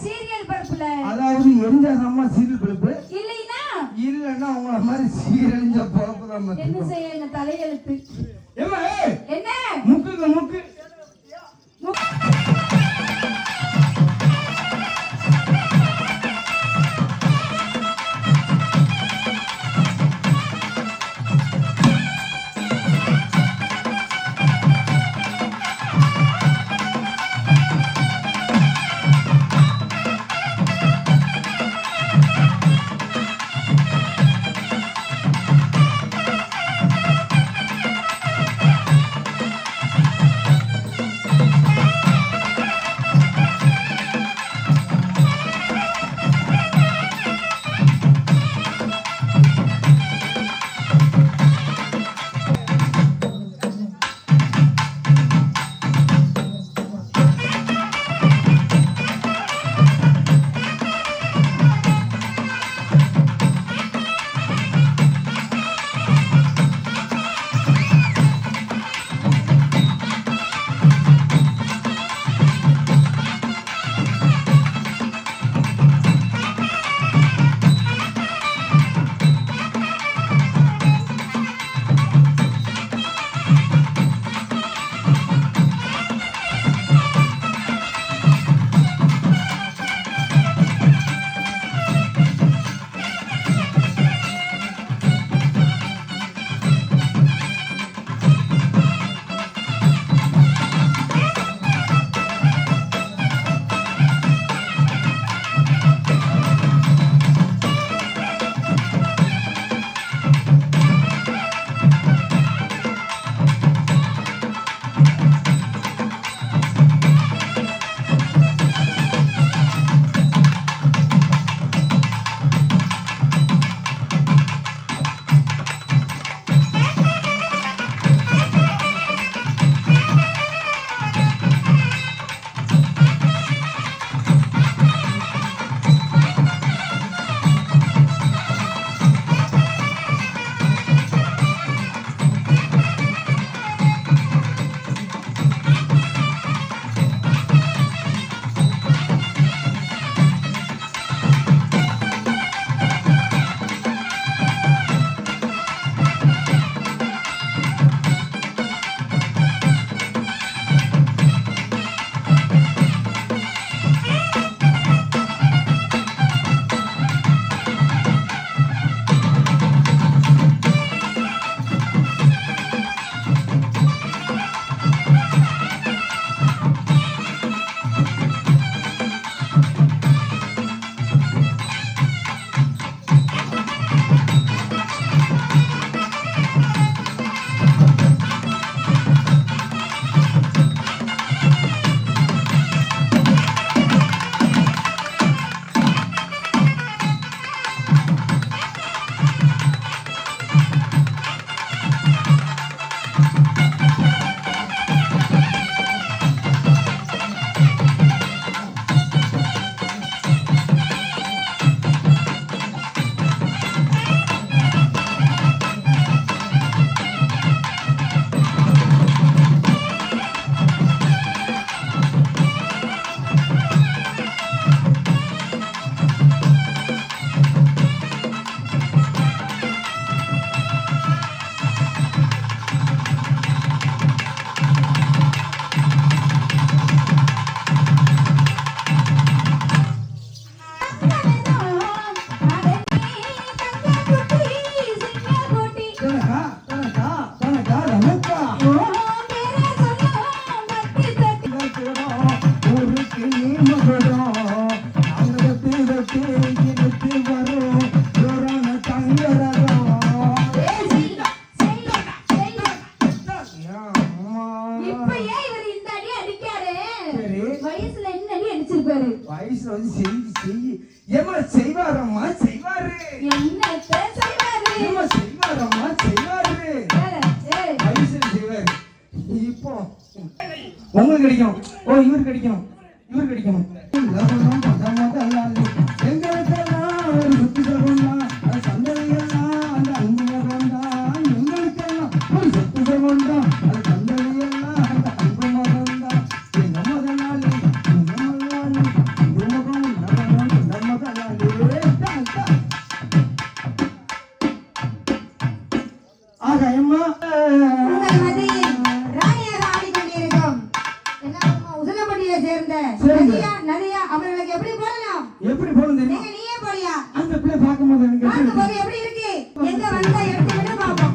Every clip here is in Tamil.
சீரியல் படப்புல அதாவது எந்த அம்மா சீரியல் படப்புல உங்களுக்கு கிடைக்கும் ஓ இவர் கிடைக்கும் இவர் கிடைக்கும் ஆகாயம்மா அவங்களுக்கு எப்படி போடணும் எப்படி போடணும் தெரியும்? நீயே போறியா? அந்த பிள்ளை பாக்கும்போது எனக்கு பாக்கும்போது எப்படி இருக்கு? எங்க வந்தா எடுத்து விட பாப்போம்.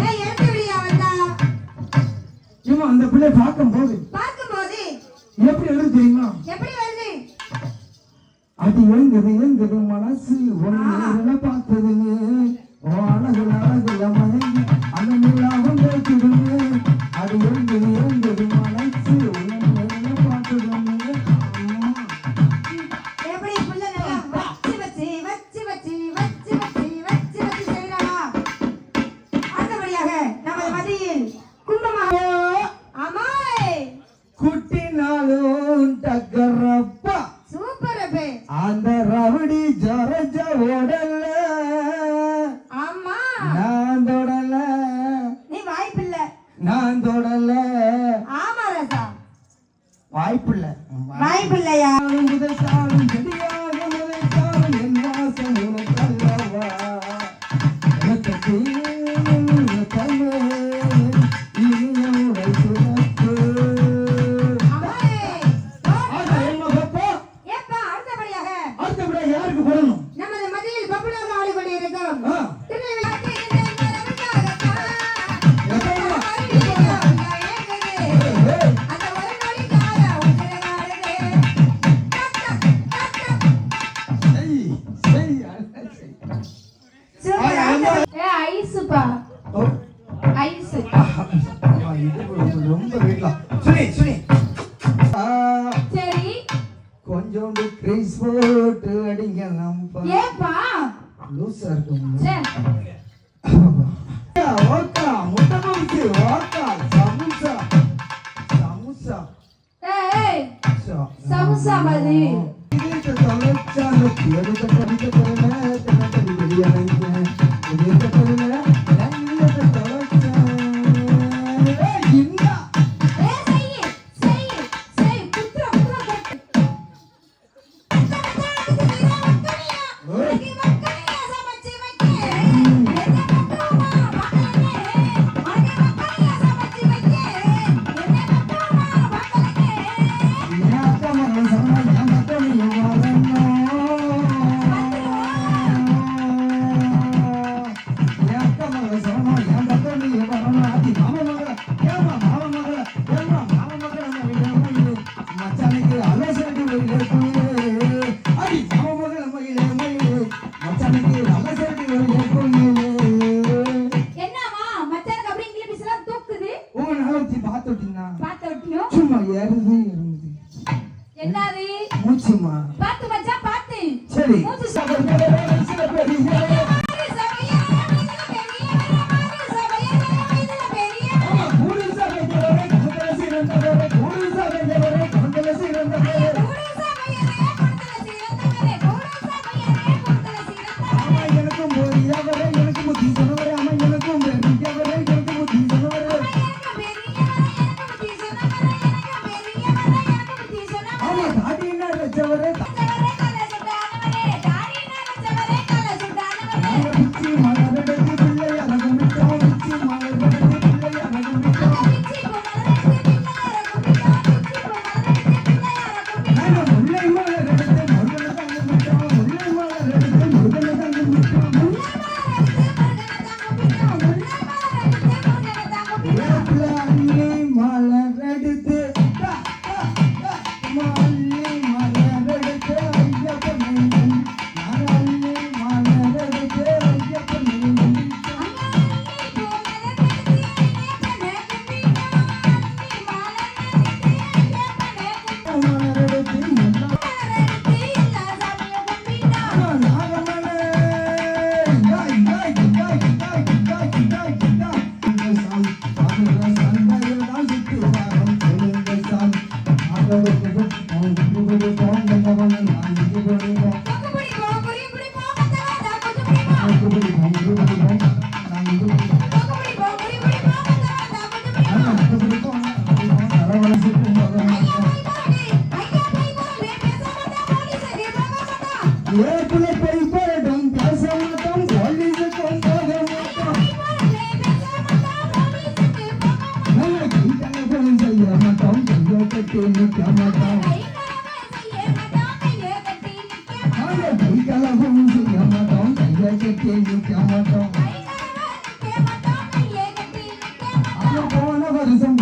ஏய் எடுத்து விடியா வந்தா ஏமா அந்த பிள்ளை பாக்கும்போது ரவுடி ஜரஜ ஓடல். ட்ரெஸ் போட்டு அடிக்கலாம் ஏப்பா? லூசா இருக்கும் Thank you. நாங்க கை கலகம் செய்ய மாட்டோம் கையை கட்டி நிக்க மாட்டோம் போன வருஷம்